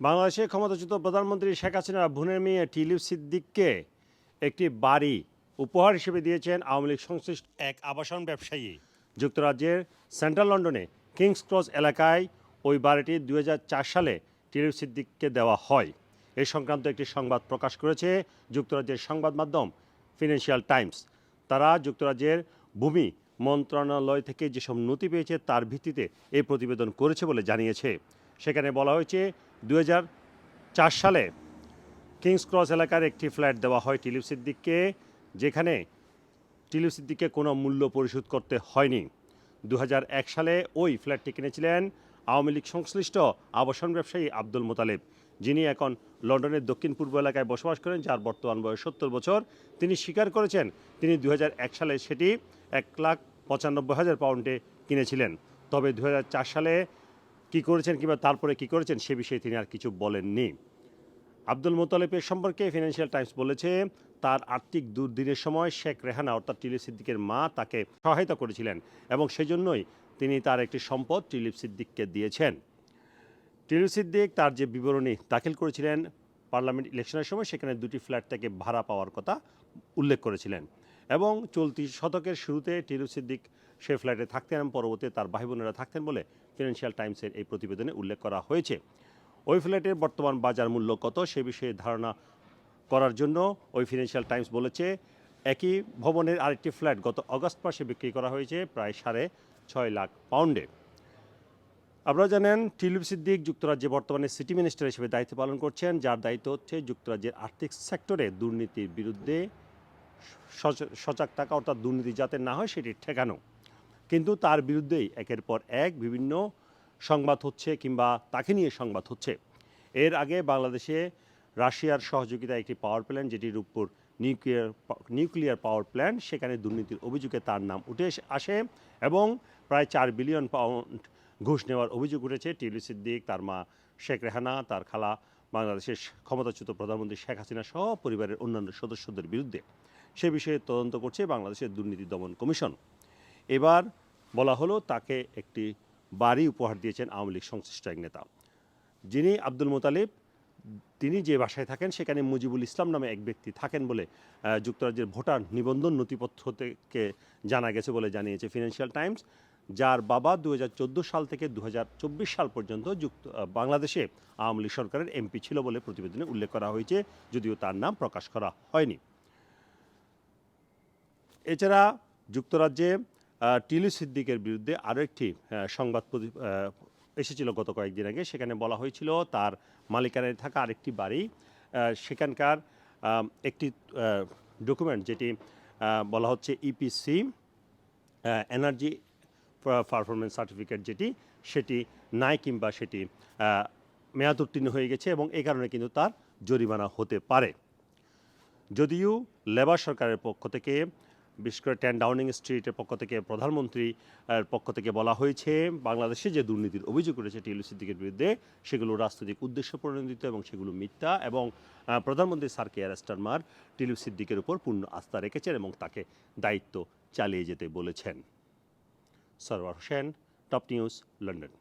বাংলাদেশের ক্ষমতাচ্যুত প্রধানমন্ত্রী শেখ হাসিনা ভুনের মেয়ে টিলিপ সিদ্দিককে একটি বাড়ি উপহার হিসেবে দিয়েছেন আওয়ামী লীগ সংশ্লিষ্ট এক আবাসন ব্যবসায়ী। যুক্তরাজ্যের সেন্ট্রাল লন্ডনে কিংস ক্রস এলাকায় ওই বাড়িটি দুই হাজার চার সালে টিলিপ সিদ্দিককে দেওয়া হয়। এই সংক্রান্ত একটি সংবাদ প্রকাশ করেছে যুক্তরাজ্যের সংবাদ মাধ্যম ফিনান্সিয়াল টাইমস। তারা যুক্তরাজ্যের ভূমি মন্ত্রণালয় থেকে যেসব নথি পেয়েছে তার ভিত্তিতে এই প্রতিবেদন করেছে বলে জানিয়েছে। সেখানে বলা হয়েছে দু সালে কিংস ক্রস এলাকার একটি ফ্ল্যাট দেওয়া হয় টিলিপ সিদ্দিককে, যেখানে টিলিপ সিদ্দিককে কোনো মূল্য পরিশোধ করতে হয়নি। দু হাজার এক সালে ওই ফ্ল্যাটটি কিনেছিলেন আওয়ামী লীগ সংশ্লিষ্ট আবাসন ব্যবসায়ী আব্দুল মোতালেব, যিনি এখন লন্ডনের দক্ষিণ পূর্ব এলাকায় বসবাস করেন, যার বর্তমান বয়স সত্তর বছর। তিনি স্বীকার করেছেন, তিনি দু হাজার এক সালে সেটি এক লাখ পঁচানব্বই হাজার পাউন্ডে কিনেছিলেন। তবে দু হাজার চার সালে কী করেছেন কিংবা তারপরে কী করেছেন সে বিষয়ে তিনি আর কিছু বলেননি। আব্দুল মোতালেবের সম্পর্কে ফিনান্সিয়াল টাইমস বলেছে, তার আর্থিক দুর্দিনের সময় শেখ রেহানা অর্থাৎ টিলিপ সিদ্দিকের মা তাকে সহায়তা করেছিলেন এবং সেজন্যই তিনি তার একটি সম্পদ টিলিপ সিদ্দিককে দিয়েছেন। টিলিপ সিদ্দিক তার যে বিবরণী দাখিল করেছিলেন পার্লামেন্ট ইলেকশনের সময়, সেখানে দুটি ফ্ল্যাট থেকে ভাড়া পাওয়ার কথা উল্লেখ করেছিলেন এবং চলতি শতকের শুরুতে টিলিপ সিদ্দিক সে ফ্ল্যাটে থাকতেন এবং পরবর্তীতে তার ভাই বোনেরা থাকতেন বলে ফিনান্সিয়াল টাইমসের এই প্রতিবেদনে উল্লেখ করা হয়েছে। ওই ফ্ল্যাটের বর্তমান বাজার মূল্য কত সে বিষয়ে ধারণা করার জন্য ওই ফিনান্সিয়াল টাইমস বলেছে, একই ভবনের আরেকটি ফ্ল্যাট গত অগস্ট মাসে বিক্রি করা হয়েছে প্রায় সাড়ে ছয় লাখ পাউন্ডে। আপনারা জানেন, টিলিপ সিদ্দিক যুক্তরাজ্যে বর্তমানে সিটি মিনিস্টার হিসেবে দায়িত্ব পালন করছেন, যার দায়িত্ব হচ্ছে যুক্তরাজ্যের আর্থিক সেক্টরে দুর্নীতির বিরুদ্ধে সজাগ থাকা অর্থাৎ দুর্নীতি যাতে না হয় সেটি ঠেকানো। কিন্তু তার বিরুদ্ধেই একের পর এক বিভিন্ন সংবাদ হচ্ছে কিংবা তাকে নিয়ে সংবাদ হচ্ছে। এর আগে বাংলাদেশে রাশিয়ার সহযোগিতায় একটি পাওয়ার প্ল্যান্ট যেটি Rooppur nuclear nuclear power plant সেখানে দুর্নীতির অভিযোগে তার নাম উঠে আসে এবং প্রায় চার বিলিয়ন পাউন্ড ঘুষ নেওয়ার অভিযোগ উঠেছে। টিলু সিদ্দিক, তার মা শেখ রেহানা, তার খালা বাংলাদেশের ক্ষমতাচ্যুত প্রধানমন্ত্রী শেখ হাসিনা সহ পরিবারের অন্যান্য সদস্যদের বিরুদ্ধে। সে বিষয়ে তদন্ত করছে বাংলাদেশের দুর্নীতি দমন কমিশন। এবার বলা হলো তাকে একটি বাড়ি উপহার দিয়েছেন আওয়ামী লীগ সংশ্লিষ্ট এক নেতা। যিনি আব্দুল মোতালিব, তিনি যে বাসায় থাকেন সেখানে মুজিবুল ইসলাম নামে এক ব্যক্তি থাকেন বলে যুক্তরাজ্যের ভোটার নিবন্ধন নথিপত্র থেকে জানা গেছে বলে জানিয়েছে ফিনান্সিয়াল টাইমস, যার বাবা দু হাজার চোদ্দ সাল থেকে দু হাজার চব্বিশ সাল পর্যন্ত যুক্ত বাংলাদেশে আওয়ামী লীগ সরকারের এমপি ছিল বলে প্রতিবেদনে উল্লেখ করা হয়েছে, যদিও তার নাম প্রকাশ করা হয়নি। এছাড়া যুক্তরাজ্যে টিলু সিদ্দিকের বিরুদ্ধে আরও একটি সংবাদ এসেছিল গত কয়েকদিন আগে। সেখানে বলা হয়েছিল তার মালিকানায় থাকা আরেকটি বাড়ি সেখানকার একটি ডকুমেন্ট যেটি বলা হচ্ছে ইপিসি এনার্জি পারফরমেন্স সার্টিফিকেট যেটি, সেটি নাই কিংবা সেটি মেয়াদ উত্তীর্ণ হয়ে গেছে এবং এই কারণে কিন্তু তার জরিমানা হতে পারে। যদিও লেবার সরকারের পক্ষ থেকে বিশেষ করে টেন ডাউনিং স্ট্রিটের পক্ষ থেকে প্রধানমন্ত্রী পক্ষ থেকে বলা হয়েছে, বাংলাদেশে যে দুর্নীতির অভিযোগ করেছে টিলু সিদ্দিকের বিরুদ্ধে, সেগুলো রাজনৈতিক উদ্দেশ্য প্রণোদিত এবং সেগুলো মিথ্যা এবং প্রধানমন্ত্রী sir Keir Starmer Tulip সিদ্দিকের উপর পূর্ণ আস্থা রেখেছেন এবং তাকে দায়িত্ব চালিয়ে যেতে বলেছেন। Sarwar Hossain, top news, London.